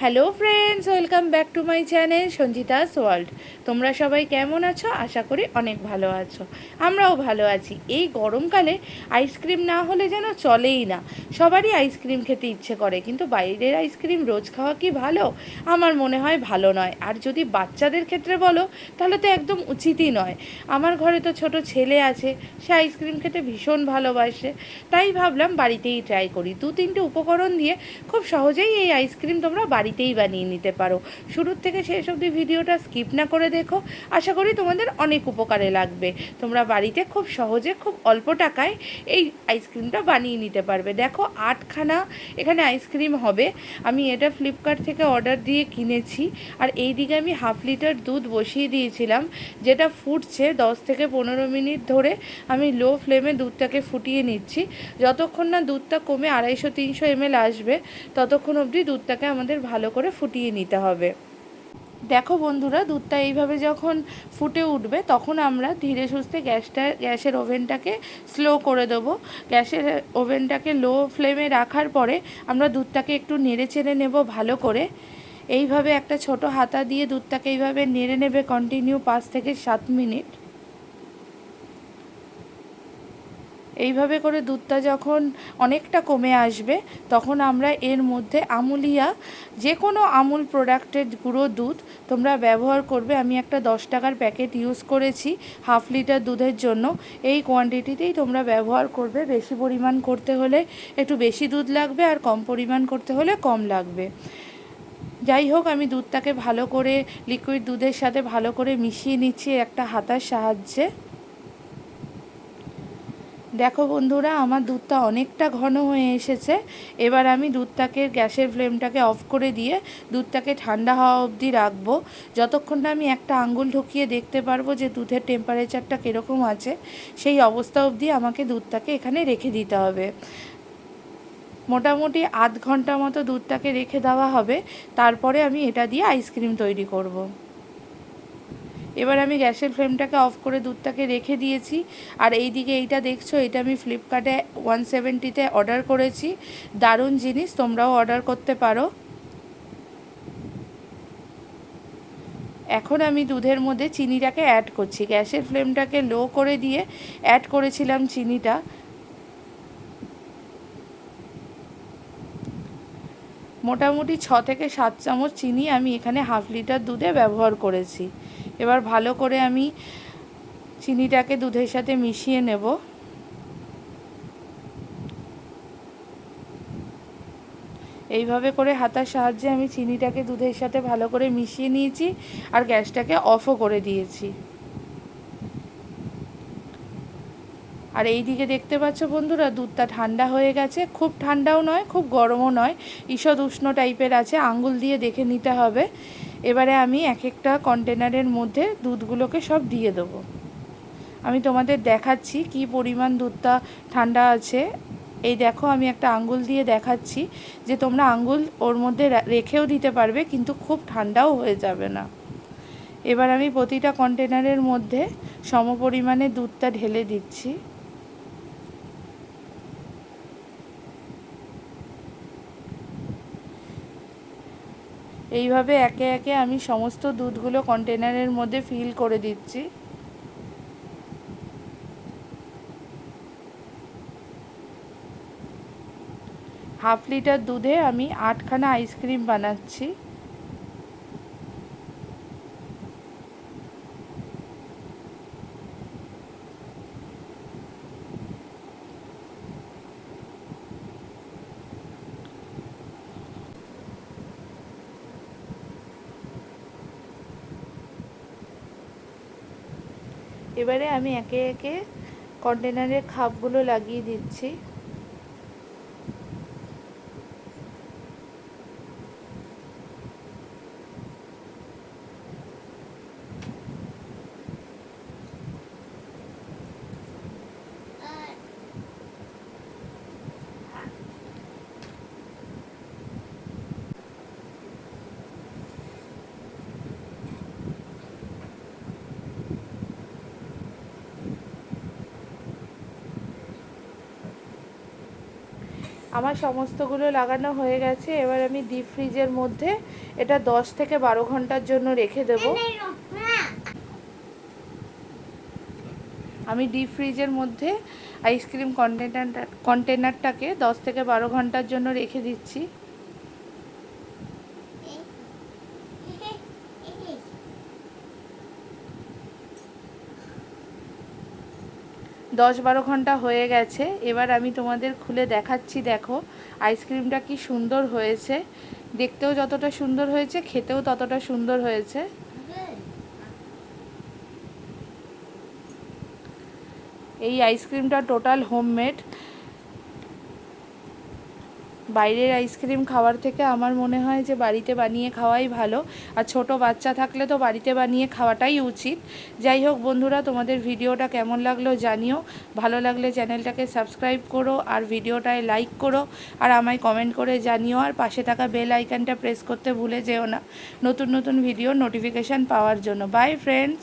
Hello friends, welcome back to my channel Sanjita's world তোমরা সবাই কেমন আছো? আশা করি অনেক ভালো আছো। আমরাও ভালো আছি। এই গরমকালে আইসক্রিম না হলে যেন চলেই না। সবারই আইসক্রিম খেতে ইচ্ছে করে, কিন্তু বাইরের আইসক্রিম রোজ খাওয়া কি ভালো? আমার মনে হয় ভালো নয়। আর যদি বাচ্চাদের ক্ষেত্রে বলো, তাহলে তো একদম উচিতই নয়। আমার ঘরে তো ছোট ছেলে আছে, সে আইসক্রিম খেতে ভীষণ ভালোবাসে। তাই ভাবলাম বাড়িতেই ট্রাই করি। দু তিনটে উপকরণ দিয়ে খুব সহজেই এই আইসক্রিম তোমরা বাড়িতেই বানিয়ে নিতে পারো। শুরুর থেকে শেষ অবধি ভিডিওটা স্কিপ না করে দেখো। আশা করি তোমাদের অনেক উপকারে লাগবে। তোমরা বাড়িতে খুব সহজে খুব অল্প টাকায় এই আইসক্রিমটা বানিয়ে নিতে পারবে। দেখো আটখানা এখানে আইসক্রিম হবে। আমি এটা ফ্লিপকার্ট থেকে অর্ডার দিয়ে কিনেছি। আর এই দিকে আমি হাফ লিটার দুধ বসিয়ে দিয়েছিলাম, যেটা ফুটছে দশ থেকে পনেরো মিনিট ধরে। আমি লো ফ্লেমে দুধটাকে ফুটিয়ে নিচ্ছি। যতক্ষণ না দুধটা কমে আড়াইশো তিনশো এমএল আসবে, ততক্ষণ অবধি দুধটাকে আমাদের ভালো করে ফুটিয়ে নিতে হবে। দেখো বন্ধুরা, দুধটা এইভাবে যখন ফুটে উঠবে, তখন আমরা ধীরে সুস্থে গ্যাসটা, গ্যাসের ওভেনটাকে স্লো করে দেবো। গ্যাসের ওভেনটাকে লো ফ্লেমে রাখার পরে আমরা দুধটাকে একটু নেড়ে চেড়ে নেব ভালো করে। এইভাবে একটা ছোট হাতা দিয়ে দুধটাকে এইভাবে নেড়ে নেবে কন্টিনিউ পাঁচ থেকে সাত মিনিট। এইভাবে করে দুধটা যখন অনেকটা কমে আসবে, তখন আমরা এর মধ্যে আমুলিয়া যে কোনো আমুল প্রোডাক্টের গুঁড়ো দুধ তোমরা ব্যবহার করবে। আমি একটা দশ টাকার প্যাকেট ইউজ করেছি হাফ লিটার দুধের জন্য। এই কোয়ান্টিটিতেই তোমরা ব্যবহার করবে। বেশি পরিমাণ করতে হলে একটু বেশি দুধ লাগবে আর কম পরিমাণ করতে হলে কম লাগবে। যাই হোক, আমি দুধটাকে ভালো করে লিকুইড দুধের সাথে ভালো করে মিশিয়ে নিচ্ছি একটা হাতার সাহায্যে। দেখো বন্ধুরা, আমার দুধটা অনেকটা ঘন হয়ে এসেছে। এবার আমি দুধটাকে, গ্যাসের ফ্লেমটাকে অফ করে দিয়ে দুধটাকে ঠান্ডা হওয়া অবধি রাখব। যতক্ষণ না আমি একটা আঙ্গুল ঢুকিয়ে দেখতে পারব যে দুধের টেম্পারেচারটা কীরকম আছে, সেই অবস্থা অবধি আমাকে দুধটাকে এখানে রেখে দিতে হবে। মোটামুটি আধ ঘণ্টা মতো দুধটাকে রেখে দেওয়া হবে। তারপরে আমি এটা দিয়ে আইসক্রিম তৈরি করব। এবার আমি গ্যাসের ফ্লেমটাকে অফ করে দুধটাকে রেখে দিয়েছি। আর এই দিকে এইটা দেখছ, এটা আমি ফ্লিপকার্টে ওয়ান সেভেন্টিতে অর্ডার করেছি। দারুণ জিনিস, তোমরাও অর্ডার করতে পারো। এখন আমি দুধের মধ্যে চিনিটাকে অ্যাড করছি। গ্যাসের ফ্লেমটাকে লো করে দিয়ে অ্যাড করেছিলাম চিনিটা। মোটামুটি ছ থেকে সাত চামচ চিনি আমি এখানে হাফ লিটার দুধে ব্যবহার করেছি। এবার ভালো করে আমি চিনিটাকে দুধের সাথে মিশিয়ে নেব। এইভাবে করে হাতার সাহায্যে আমি চিনিটাকে দুধের সাথে ভালো করে মিশিয়ে নিয়েছি আর গ্যাসটাকে অফও করে দিয়েছি। আর এই দিকে দেখতে পাচ্ছ বন্ধুরা, দুধটা ঠান্ডা হয়ে গেছে। খুব ঠান্ডাও নয়, খুব গরমও নয়। ঈষৎ উষ্ণ টাইপের আছে। আঙ্গুল দিয়ে দেখে নিতে হবে। এবারে আমি এক একটা কন্টেনারের মধ্যে দুধগুলোকে সব দিয়ে দেবো। আমি তোমাদের দেখাচ্ছি কি পরিমাণ দুধটা ঠান্ডা আছে। এই দেখো, আমি একটা আঙ্গুল দিয়ে দেখাচ্ছি যে তোমরা আঙ্গুল ওর মধ্যে রেখেও দিতে পারবে, কিন্তু খুব ঠান্ডাও হয়ে যাবে না। এবার আমি প্রতিটা কন্টেনারের মধ্যে সম পরিমাণে দুধটা ঢেলে দিচ্ছি। এইভাবে একে একে আমি সমস্ত দুধগুলো কন্টেনারের মধ্যে ফিল করে দিচ্ছি। হাফ লিটার দুধে আমি আটখানা আইসক্রিম বানাচ্ছি। এবারে আমি একে একে কন্টেনারের খাপগুলো লাগিয়ে দিচ্ছি। আমার সমস্তগুলো লাগানো হয়ে গেছে, এবার আমি ডিপ ফ্রিজের মধ্যে এটা দশ থেকে বারো ঘণ্টার জন্য রেখে দেব। আমি ডিপ ফ্রিজের মধ্যে আইসক্রিম কন্টেনার কন্টেনারটাকে দশ থেকে বারো ঘণ্টার জন্য রেখে দিচ্ছি। দশ বারো ঘণ্টা হয়ে গেছে। এবার আমি তোমাদের খুলে দেখাচ্ছি, দেখো আইসক্রিমটা কি সুন্দর হয়েছে। দেখতেও যতটা সুন্দর হয়েছে, খেতেও ততটা সুন্দর হয়েছে। এই আইসক্রিমটা টোটাল হোমমেড। বাইরের আইসক্রিম খাওয়ার থেকে আমার মনে হয় যে বাড়িতে বানিয়ে খাওয়াই ভালো। আর ছোট বাচ্চা থাকলে তো বাড়িতে বানিয়ে খাওয়াটাই উচিত। যাই হোক বন্ধুরা, তোমাদের ভিডিওটা কেমন লাগল জানিও। ভালো লাগলে চ্যানেলটাকে সাবস্ক্রাইব করো আর ভিডিওটায় লাইক করো। আর আমায় কমেন্ট করে জানিও আর পাশে থাকা বেল আইকনটা প্রেস করতে ভুলে যেও না। নতুন নতুন ভিডিও নোটিফিকেশান পাওয়ার জন্য। Bye friends!